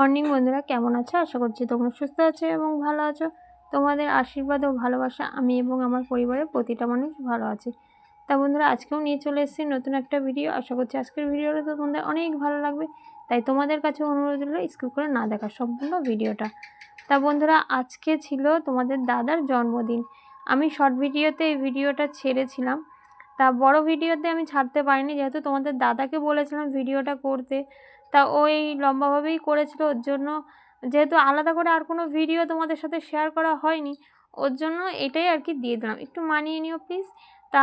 Morning বন্ধুরা, কেমন আছো? আশা করছি তোমরা সুস্থ আছো এবং ভালো আছো। তোমাদের আশীর্বাদ ও ভালোবাসা আমি এবং আমার পরিবারের প্রতিটা মানুষ ভালো আছে। তা বন্ধুরা, আজকেও নিয়ে চলে এসেছি নতুন একটা ভিডিও আশা করছি আজকের ভিডিওটা তো তোমাদের অনেক ভালো লাগবে। তাই তোমাদের কাছে অনুরোধ হলো স্কিপ করে না দেখা সম্পূর্ণ ভিডিওটা তা বন্ধুরা, আজকে ছিল তোমাদের দাদার জন্মদিন। আমি শর্ট ভিডিওতে এই ভিডিওটা ছেড়েছিলাম। তা বড় ভিডিওতে আমি ছাড়তে পারিনি, যেহেতু তোমাদের দাদাকে বলেছিলাম ভিডিওটা করতে। তা ওই লম্বাভাবেই করেছিল ওর জন্য। যেহেতু আলাদা করে আর কোনো ভিডিও তোমাদের সাথে শেয়ার করা হয়নি, ওর জন্য এটাই আর কি দিয়ে দিলাম। একটু মানিয়ে নিও প্লিজ তা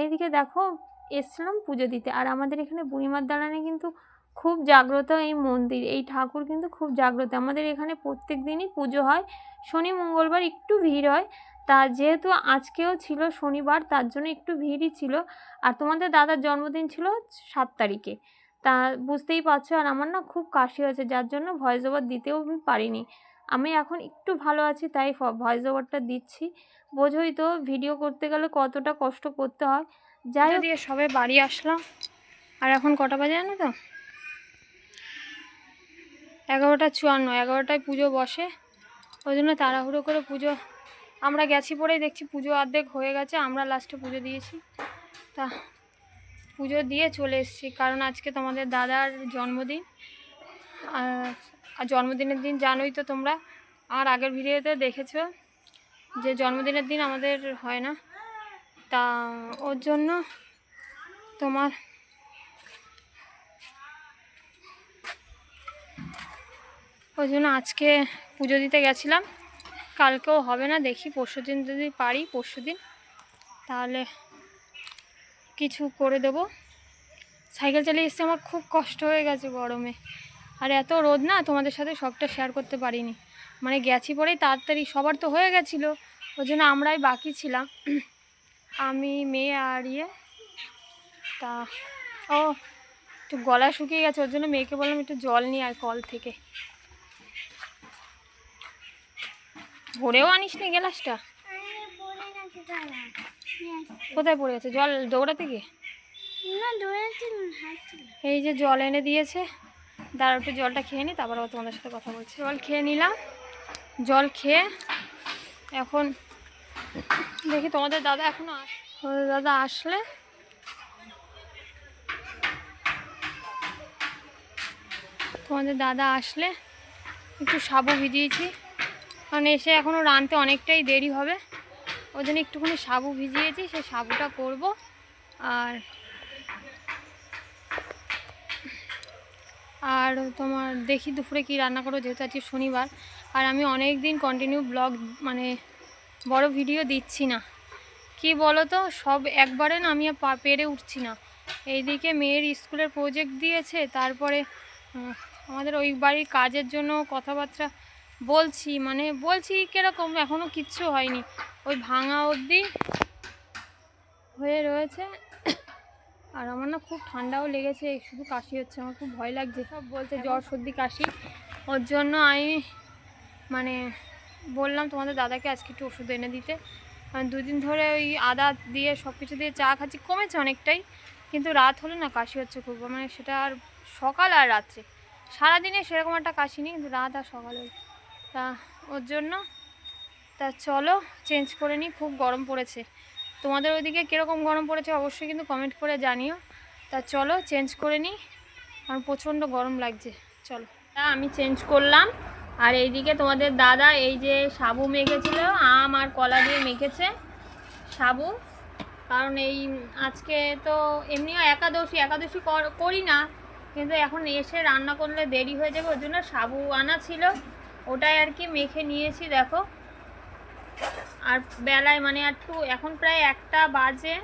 এইদিকে দেখো, এসছিলাম পুজো দিতে। আর আমাদের এখানে বুড়িমার দালানে কিন্তু খুব জাগ্রত এই মন্দির। এই ঠাকুর কিন্তু খুব জাগ্রত। আমাদের এখানে প্রত্যেক দিনই পুজো হয়। শনি, মঙ্গলবার একটু ভিড় হয়। তা যেহেতু আজকেও ছিল শনিবার, তার জন্য একটু ভিড়ই ছিল। আর তোমাদের দাদার জন্মদিন ছিল সাত তারিখে। তা বুঝতেই পারছ। আর আমার না খুব কাশি হয়েছে যার জন্য ভয়েস ওভার দিতেও আমি পারিনি। আমি এখন একটু ভালো আছি তাই ভয়েস ওভারটা দিচ্ছি। বোঝোই তো ভিডিও করতে গেলে কতটা কষ্ট করতে হয়। যাই হোক দিয়ে সবে বাড়ি আসলাম। আর এখন কটা বাজে জানো তো? এগারোটা চুয়ান্ন এগারোটায় পুজো বসে। ওই জন্য তাড়াহুড়ো করে পুজো আমরা গেছি পরেই দেখছি পুজো অর্ধেক হয়ে গেছে আমরা লাস্টে পুজো দিয়েছি। তা পুজো দিয়ে চলে এসেছি। কারণ আজকে তোমাদের দাদার জন্মদিন। আর জন্মদিনের দিন জানোই তো তোমরা। আর আগের ভিডিওতে দেখেছ যে জন্মদিনের দিন আমাদের হয় না। তা ওর জন্য তোমার ওই জন্য আজকে পুজো দিতে গেছিলাম। কালকেও হবে না, দেখি। পরশু দিন যদি পারি পরশু দিন তাহলে কিছু করে দেবো। সাইকেল চালিয়ে এসছে আমার খুব কষ্ট হয়ে গেছে গরমে। আর এত রোদ না, তোমাদের সাথে সবটা শেয়ার করতে পারিনি। মানে গেছি পরেই তাড়াতাড়ি, সবার তো হয়ে গেছিল। ওই জন্য আমরাই বাকি ছিলাম। আমি, মেয়ে আর ইয়ে। তা, ও, একটু গলা শুকিয়ে গেছে, ওর জন্য মেয়েকে বললাম একটু জল নিয়ে আর কল থেকে। ভরেও আনিস নি গ্লাসটা কোথায় পড়ে আছে জল দৌড়াতে গিয়ে? এই যে জল এনে দিয়েছে দাঁড়া একটু জলটা খেয়ে নি তারপর তোমাদের সাথে কথা বলছি। জল খেয়ে নিলাম জল খেয়ে এখন দেখি তোমাদের দাদা এখনও তোমাদের দাদা আসলে তোমাদের দাদা আসলে একটু সাবু ভিজিয়েছি। কারণ এসে এখনও রানতে অনেকটাই দেরি হবে। ওই জন্য একটুখানি সাবু ভিজিয়েছি সেই সাবুটা করব। আর আর তোমার দেখি দুপুরে কি রান্না করো যেহেতু আজকে শনিবার। আর আমি অনেক দিন কন্টিনিউ ব্লগ মানে বড় ভিডিও দিচ্ছি না। কি বলো তো সব একবারে না আমি পেরে উঠছি না। এইদিকে মেয়ের স্কুলের প্রজেক্ট দিয়েছে, তারপরে আমাদের ওই বাড়ির কাজের জন্য কথাবার্তা বলছি মানে বলছি কীরকম এখনও কিচ্ছু হয়নি। ওই ভাঙা অবধি হয়ে রয়েছে। আর আমার না খুব ঠান্ডাও লেগেছে, শুধু কাশি হচ্ছে, আমার খুব ভয় লাগছে। সব বলছে জ্বর, সর্দি, কাশি। ওর জন্য আমি মানে বললাম তোমাদের দাদাকে আজকে একটু ওষুধ এনে দিতে। কারণ দুদিন ধরে ওই আদা দিয়ে সব কিছু দিয়ে চা খাচ্ছি, কমেছে অনেকটাই। কিন্তু রাত হলে না কাশি হচ্ছে খুব মানে সেটা আর সকাল আর রাত্রে। সারাদিনে সেরকম একটা কাশি নেই, কিন্তু রাত আর সকাল তা ওর জন্য। তা চলো চেঞ্জ করে নিই খুব গরম পড়েছে। তোমাদের ওইদিকে কীরকম গরম পড়েছে অবশ্যই কিন্তু কমেন্ট করে জানিও। তা চলো চেঞ্জ করে নিই কারণ প্রচণ্ড গরম লাগছে। চলো। তা আমি চেঞ্জ করলাম। আর এইদিকে তোমাদের দাদা, এই যে সাবু মেখেছিল, আম আর কলা দিয়ে মেখেছে সাবু। কারণ এই আজকে তো এমনিও একাদশী একাদশী করি না। কিন্তু এখন এসে রান্না করলে দেরি হয়ে যাবে ওই জন্য সাবু আনা ছিল। ওটাই আর কি মেখে নিয়েছি, দেখো আর বেলায় মানে আর একটু এখন প্রায় একটা বাজে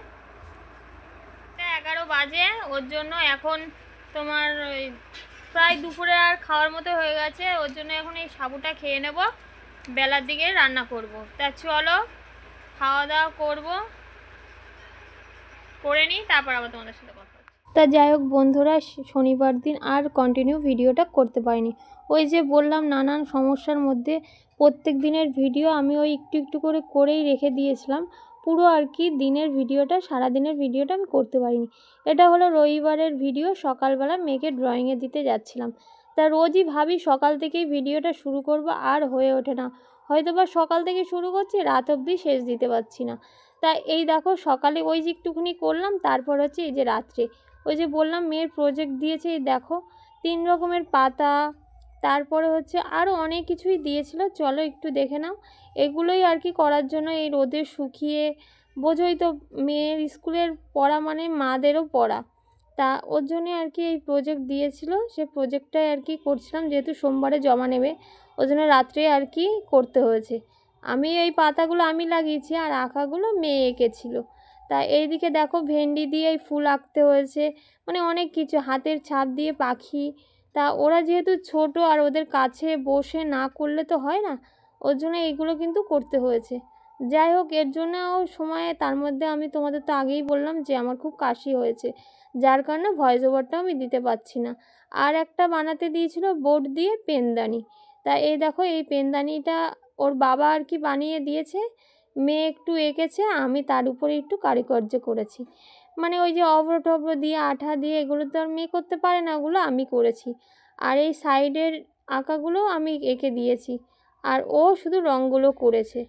এগারো বাজে, ওর জন্য এখন তোমার প্রায় দুপুরে আর খাওয়ার মতো হয়ে গেছে, ওর জন্য এখন এই সাবুটা খেয়ে নেব, বেলার দিকে রান্না করব। তা চলো, খাওয়া দাওয়া করব, করে নিই, তারপর আবার তোমাদের সাথে কথা তা যাই হোক বন্ধুরা শনিবার দিন আর কন্টিনিউ ভিডিওটা করতে পারিনি। ওই যে বললাম, নানান সমস্যার মধ্যে প্রত্যেক দিনের ভিডিও আমি ওই একটু একটু করে করেই রেখে দিয়েছিলাম। পুরো আর কি দিনের ভিডিওটা সারা দিনের ভিডিওটা আমি করতে পারিনি। এটা হলো রবিবারের ভিডিও, সকালবেলা মেয়েকে ড্রয়িংয়ে দিতে যাচ্ছিলাম। তা রোজই ভাবি সকাল থেকেই ভিডিওটা শুরু করব, আর হয়ে ওঠে না। হয়তো বা সকাল থেকে শুরু করছি, রাত অবধি শেষ দিতে পারছি না। তা এই দেখো, সকালে ওই যে একটুখানি করলাম, তারপর হচ্ছে এই যে রাত্রে। ওই যে বললাম মেয়ের প্রজেক্ট দিয়েছে, এই দেখো, তিন রকমের পাতা, তারপরে হচ্ছে আরও অনেক কিছুই দিয়েছিল, চলো একটু দেখে নাও। এগুলোই আর কি করার জন্য এই রোদে শুকিয়ে বোঝোই তো মেয়ের স্কুলের পড়া মানে মাদেরও পড়া। তা ওর জন্যে আর কি এই প্রজেক্ট দিয়েছিল, সে প্রজেক্টটাই আর কি করছিলাম, যেহেতু সোমবারে জমা নেবে, ওই জন্য রাত্রে আর কি করতে হয়েছে। আমি এই পাতাগুলো আমি লাগিয়েছি আর আঁকাগুলো মেয়ে এঁকেছিল। তা এইদিকে দেখো ভেন্ডি দিয়ে ফুল আঁকতে হয়েছে। মানে অনেক কিছু, হাতের ছাপ দিয়ে পাখি। তা ওরা যেহেতু ছোট আর ওদের কাছে বসে না করলে তো হয় না, ওর জন্য এইগুলো কিন্তু করতে হয়েছে। যাই হোক, এর জন্যও সময়ে, তার মধ্যে আমি তোমাদের তো আগেই বললাম যে আমার খুব কাশি হয়েছে, যার কারণে ভয়েস ওভারটাও আমি দিতে পারছি না। আর একটা বানাতে দিয়েছিল বোর্ড দিয়ে পেনদানি। তা এই দেখো, এই পেনদানিটা ওর বাবা আর কি বানিয়ে দিয়েছে। মেয়ে একটু এঁকেছে, আমি তার উপরে একটু কারিকর্য করেছি। মানে ওই যে অভ্র টভ্র দিয়ে, আঠা দিয়ে এগুলো তো আর মেয়ে করতে পারে না, ওগুলো আমি করেছি। আর এই সাইডের আঁকাগুলো আমি এঁকে দিয়েছি। আর ও শুধু রঙগুলো করেছে।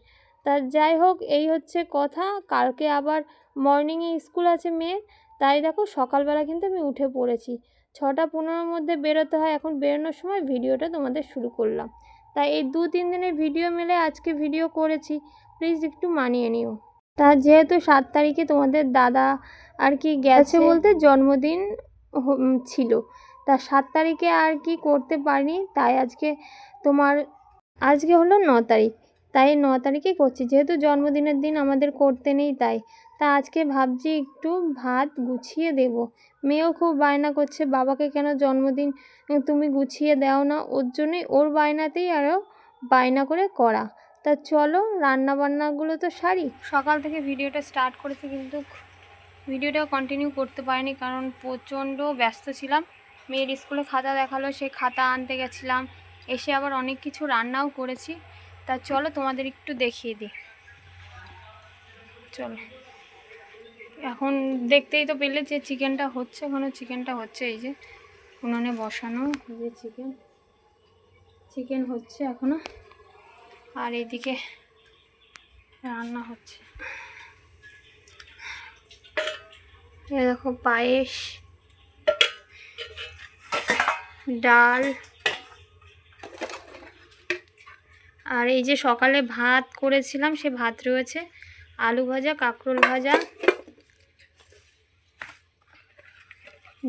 তা যাই হোক, এই হচ্ছে কথা। কালকে আবার মর্নিংয়ে স্কুল আছে মেয়ের, তাই দেখো সকালবেলা কিন্তু আমি উঠে পড়েছি। ছটা পনেরোর মধ্যে বেরোতে হয়, এখন বেরোনোর সময় ভিডিওটা তোমাদের শুরু করলাম। তাই এই দু তিন দিনের ভিডিও মিলে আজকে ভিডিও করেছি। প্লিজ একটু মানিয়ে নিও। তা যেহেতু সাত তারিখে তোমাদের দাদা আর কি গেছে বলতে জন্মদিন ছিল। তা সাত তারিখে আর কি করতে পারিনি তাই আজকে তোমার আজকে হলো ন তারিখ। তাই ন তারিখে করছি যেহেতু জন্মদিনের দিন আমাদের করতে নেই তাই। তা আজকে ভাবছি একটু ভাত গুছিয়ে দেব। মেয়েও খুব বায়না করছে বাবাকে কেন জন্মদিন তুমি গুছিয়ে দাও না? ওর জন্যই ওর বায়নাতেই আরও বায়না করে করা। তা চলো রান্না বান্নাগুলো তো সারি। সকাল থেকে ভিডিওটা স্টার্ট করেছি কিন্তু ভিডিওটা কন্টিনিউ করতে পারিনি কারণ প্রচণ্ড ব্যস্ত ছিলাম। মেয়ের স্কুলে খাতা দেখাল সেই খাতা আনতে গেছিলাম, এসে আবার অনেক কিছু রান্নাও করেছি। তা চলো, তোমাদের একটু দেখিয়ে দিই। চলো। এখন দেখতেই তো পেলে যে চিকেনটা হচ্ছে এখনও চিকেনটা হচ্ছে, এই যে উনুনে বসানো যে চিকেন। চিকেন হচ্ছে এখনও। আর এইদিকে রান্না হচ্ছে। এ দেখো পায়েস, ডাল, আর এই যে সকালে ভাত করেছিলাম, সে ভাত রয়েছে। আলু ভাজা, কাঁকরোল ভাজা,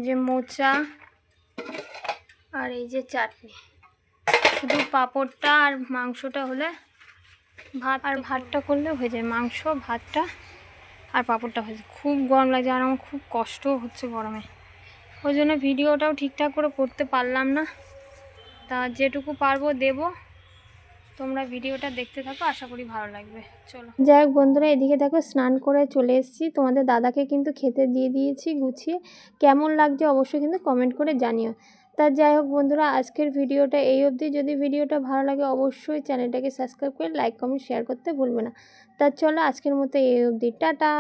যে মোচা, আর এই যে চাটনি। শুধু পাঁপড়টা আর মাংসটা হলে ভাত আর ভাতটা করলে হয়ে যায়। মাংস, ভাতটা আর পাঁপড়টা হয়ে যায়। খুব গরম লাগছে আর আমার খুব কষ্ট হচ্ছে গরমে। ওই জন্য ভিডিওটাও ঠিকঠাক করে করতে পারলাম না। তা যেটুকু পারব দেব। তোমরা ভিডিওটা দেখতে থাকো, আশা করি ভালো লাগবে। চলো। যাই হোক বন্ধুরা, এদিকে দেখো স্নান করে চলে এসেছি। তোমাদের দাদাকে কিন্তু খেতে দিয়ে দিয়েছি গুছিয়ে। কেমন লাগছে অবশ্যই কিন্তু কমেন্ট করে জানিও। তা যাই হোক বন্ধুরা, আজকের ভিডিওটা এই অবধি। যদি ভিডিওটা ভালো লাগে অবশ্যই চ্যানেলটাকে সাবস্ক্রাইব করে লাইক, কমেন্ট শেয়ার করতে ভুলবে না। তা চলো আজকের মতো এই অবধি। টাটা!